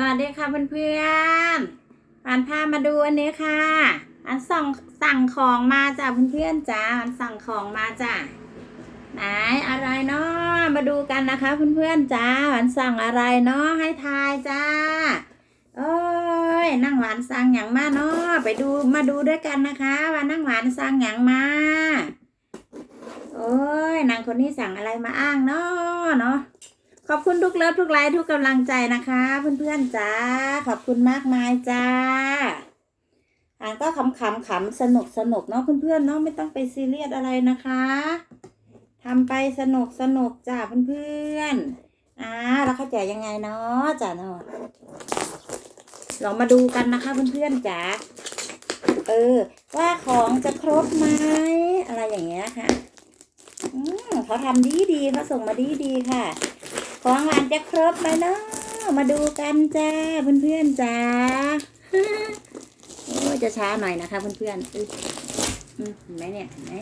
สวัสดีค่ะเพื่อนๆอันพามาดูอันนี้ค่ะ อันสั่งสั่งของมาจ้ะเพื่อนๆจ้าอันสั่งของมาจ้ะไหนอะไรเนาะมาดูกันนะคะเพื่อนๆจ้าอันสั่งอะไรเนาะให้ทายจ้าโอ้ยนั่งหวานสั่งอย่างมาเนาะไปดูมาดูด้วยกันนะคะ ว่านั่งหวานสั่งอย่างมาโอ้ยนางคนนี้สั่งอะไรมาอ้างเนาะเนาะ ขอบคุณทุกเลิฟทุกไลค์ทุกกำลังใจนะคะ เพื่อนๆจ้าขอบคุณมากมายจ้าอ่านก็ขำๆขำสนุกสนุกเนาะเพื่อนๆเนาะไม่ต้องไปซีเรียสอะไรนะคะทำไปสนุกสนุกจ้าเพื่อนๆอ่าแล้วเข้าใจยังไงเนาะจ้าเนาะลองมาดูกันนะคะเพื่อนๆจ้าเออ ว่าของจะครบไหมอะไรอย่างเงี้ยค่ะ อืมเขาทำดีดีๆเขาส่งมาดีดีๆค่ะ ของหวานจะครบไหมเนาะมาดูกันจ้าเพื่อนๆจ้าโอ้ยจะช้าหน่อยนะคะเพื่อนๆอุ๊ยอืมเห็นไหมเนี่ยเห็นไหม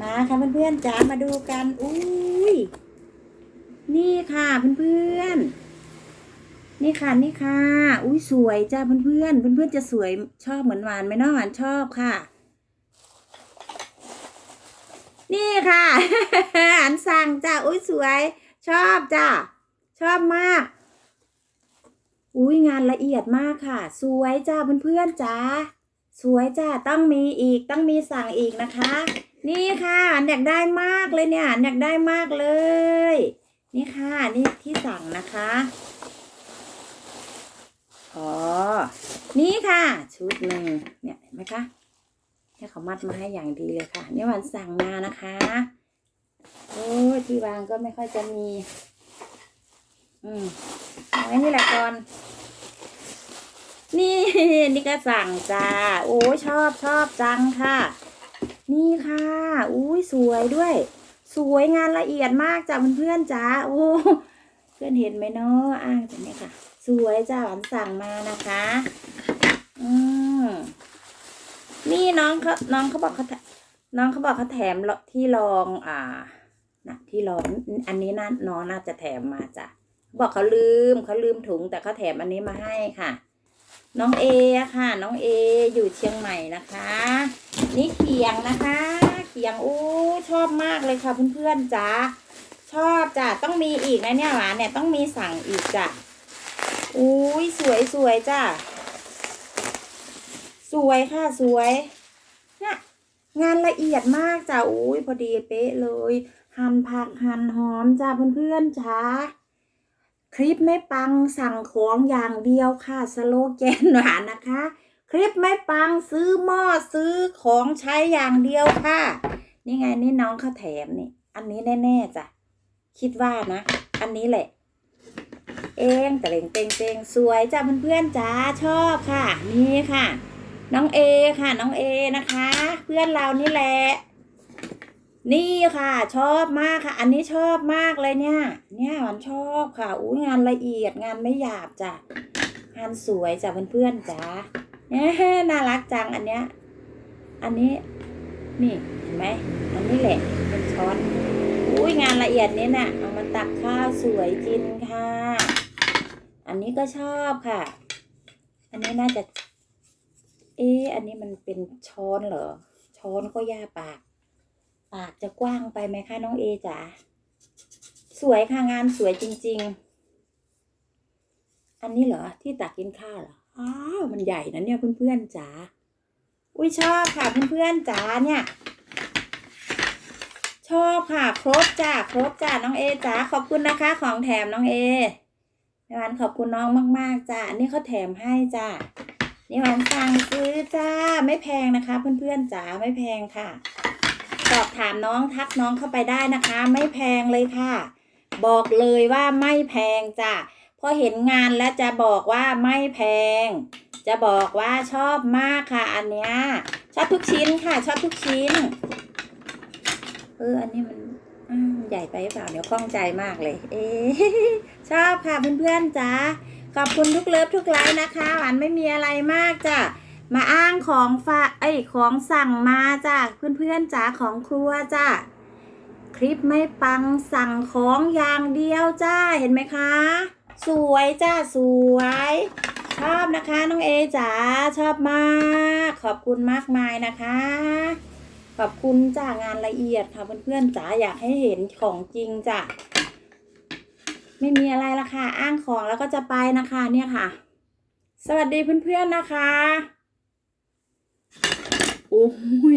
มาค่ะเพื่อนๆจ้ามาดูกันอุ้ยนี่ค่ะเพื่อนๆนี่ค่ะนี่ค่ะ อุ้ยสวยจ้าเพื่อนๆเพื่อนๆจะสวยชอบเหมือนหวานไหมเนาะหวานชอบค่ะ นี่ค่ะอันสั่งจ้าอุ้ยสวย ชอบจ้าชอบมาก อุ้ยงานละเอียดมากค่ะ สวยจ้าเพื่อนๆจ้าสวยจ้าต้องมีอีกต้องมีสั่งอีกนะคะ นี่ค่ะอันอยากได้มากเลยเนี่ยอันอยากได้มากเลย นี่ค่ะนี่ที่สั่งนะคะอ๋อนี่ค่ะ ชุดหนึ่งเนี่ยเห็นไหมคะเนี่ยเขามัดมาให้อย่างดีเลยค่ะ นี่วันสั่งมานะคะ โอ้ที่วางก็ไม่ค่อยจะมี อืมเอาไว้นี่แหละก่อน นี่นี่ก็สั่งจ้า โอ้ชอบชอบจังค่ะ นี่ค่ะอุ้ยสวยด้วย สวยงานละเอียดมากจ้ะเพื่อนๆจ้าโอ้เพื่อนเห็นไหมเนาะอ้างจากนี้ค่ะ สวยจ้าหวานสั่งมานะคะ อืมนี่น้องเขาน้องเขาบอกเขา น้องเขาบอกเขาแถมที่รองอ่านะที่รองอันนี้น่าน้องน่าจะแถมมาจ้ะบอกเขาลืมเขาลืมถุง แต่เขาแถมอันนี้มาให้ค่ะ น้องเอค่ะ น้องเออยู่เชียงใหม่นะคะ นี่เขียงนะคะ เขียงอู้ชอบมากเลยค่ะเพื่อนๆจ้าชอบจ้ะต้องมีอีกนะเนี่ยหวานเนี่ยต้องมีสั่งอีกจ้ะอุ้ยสวยสวยจ้ะสวยค่ะสวยเนี่ย งานละเอียดมากจ้ะอุ้ยพอดีเป๊ะเลย หั่นผักหั่นหอมจ้าเพื่อนๆจ้าคลิปไม่ปังสั่งของอย่างเดียวค่ะสโลแกนหวานนะคะ คลิปไม่ปังซื้อหม้อซื้อของใช้อย่างเดียวค่ะ นี่ไงนี่น้องเขาแถมนี่ อันนี้แน่ๆจ้ะคิดว่านะ อันนี้แหละ เองแต่เต่งเต็งเต็งสวยจ้าเพื่อนๆจ้าชอบค่ะ นี่ค่ะ น้องเอค่ะ น้องเอนะคะ เพื่อนเรานี่แหละ นี่ค่ะ ชอบมากค่ะ อันนี้ชอบมากเลยเนี่ย เนี่ยหวานชอบค่ะอุ้ยงานละเอียดงานไม่หยาบจ้ะงานสวยจ้ะเพื่อนๆจ้าเนี่ยน่ารักจังอันเนี้ย อันนี้นี่เห็นไหมอันนี้แหละเป็นช้อนอุ้ยงานละเอียดนี้น่ะเอามาตักข้าวสวยกินค่ะ อันนี้ก็ชอบค่ะ อันนี้น่าจะ อ๊ะอันนี้มันเป็นช้อนเหรอ ช้อนก็ย่าปาก ปากจะกว้างไปไหมคะน้องเอจ๋าสวยค่ะงานสวยจริง ๆ อันนี้เหรอที่ตักกินข้าวเหรออ้าวมันใหญ่นะเนี่ยเพื่อนๆจ๋าอุ้ยชอบค่ะเพื่อนๆจ๋าเนี่ย ชอบค่ะ ครบจ้าครบจ้าน้องเอจ๋าขอบคุณนะคะ ของแถมน้องเอนิวันขอบคุณน้องมาก ๆจ้าอันนี้เขาแถมให้จ้า นิวันสั่งซื้อจ้าไม่แพงนะคะ เพื่อนๆจ๋าไม่แพงค่ะ สอบถามน้องทักน้องเข้าไปได้นะคะ ไม่แพงเลยค่ะ บอกเลยว่าไม่แพงจ้ะพอเห็นงานแล้วจะบอกว่าไม่แพง จะบอกว่าชอบมากค่ะ อันเนี้ยชอบทุกชิ้นค่ะ ชอบทุกชิ้น เอออันนี้มันใหญ่ไปเปล่าเดี๋ยวคล่องใจมากเลย เอ๊ชอบค่ะเพื่อนๆจ้า ขอบคุณทุกเลิฟทุกไลค์นะคะหวานไม่มีอะไรมากจ้ะมาอ้างของฝากเอ้ยของสั่งมาจ้ะเพื่อนๆจ๋าของครัวจ้ะคลิปไม่ปังสั่งของอย่างเดียวจ้าเห็นไหมคะ สวยจ้าสวย ชอบนะคะน้องเอจ๋าชอบมาก ขอบคุณมากมายนะคะ ขอบคุณจ้างานละเอียดค่ะเพื่อนๆจ๋าอยากให้เห็นของจริงจ้ะ ไม่มีอะไรละค่ะ อ้างของแล้วก็จะไปนะคะ เนี่ยค่ะ สวัสดีเพื่อนๆนะคะ โอ้ย